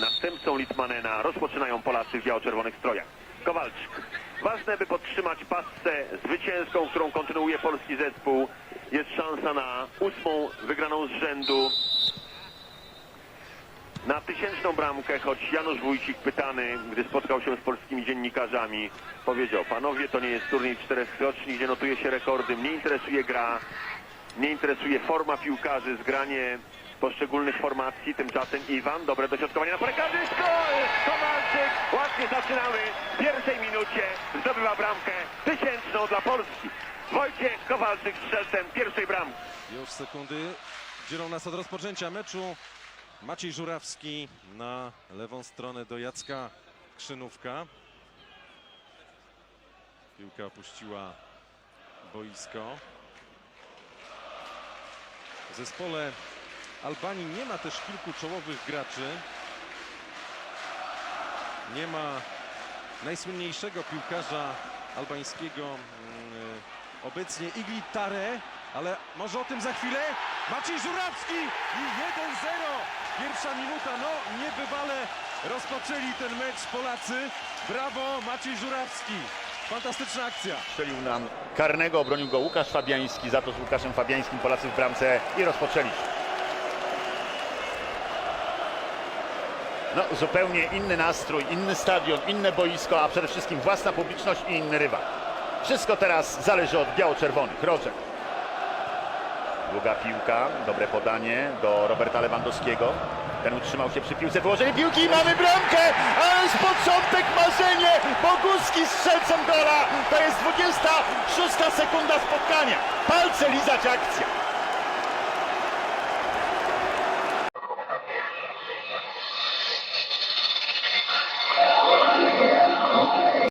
następcą Litmanena rozpoczynają Polacy w biało-czerwonych strojach. Kowalczyk. Ważne, by podtrzymać pasce zwycięską, którą kontynuuje polski zespół. Jest szansa na ósmą wygraną z rzędu. Na tysięczną bramkę, choć Janusz Wójcik pytany, gdy spotkał się z polskimi dziennikarzami, powiedział, panowie, to nie jest turniej czterech skoczni, gdzie notuje się rekordy, mnie interesuje gra, mnie interesuje forma piłkarzy, zgranie poszczególnych formacji, tymczasem Iwan, dobre dośrodkowanie na parekarzy, gol! Kowalczyk, ładnie zaczynamy, w pierwszej minucie zdobywa bramkę tysięczną dla Polski. Wojciech Kowalczyk strzelcem pierwszej bramki. Już sekundy dzielą nas od rozpoczęcia meczu. Maciej Żurawski na lewą stronę do Jacka Krzynówka. Piłka opuściła boisko. W zespole Albanii nie ma też kilku czołowych graczy. Nie ma najsłynniejszego piłkarza albańskiego mm, obecnie Igli Tare, ale może o tym za chwilę. Maciej Żurawski i 1-0. Pierwsza minuta, no niebywale rozpoczęli ten mecz Polacy. Brawo Maciej Żurawski. Fantastyczna akcja. Strzelił nam karnego, obronił go Łukasz Fabiański, za to z Łukaszem Fabiańskim Polacy w bramce i rozpoczęliśmy. No, zupełnie inny nastrój, inny stadion, inne boisko, a przede wszystkim własna publiczność i inny rywal. Wszystko teraz zależy od biało-czerwonych. Rożek. Długa piłka, dobre podanie do Roberta Lewandowskiego. Ten utrzymał się przy piłce, wyłożenie piłki i mamy bramkę! Ależ początek marzenie! Boguski strzelcem gola! To jest 26 sekunda spotkania. Palce lizać akcja.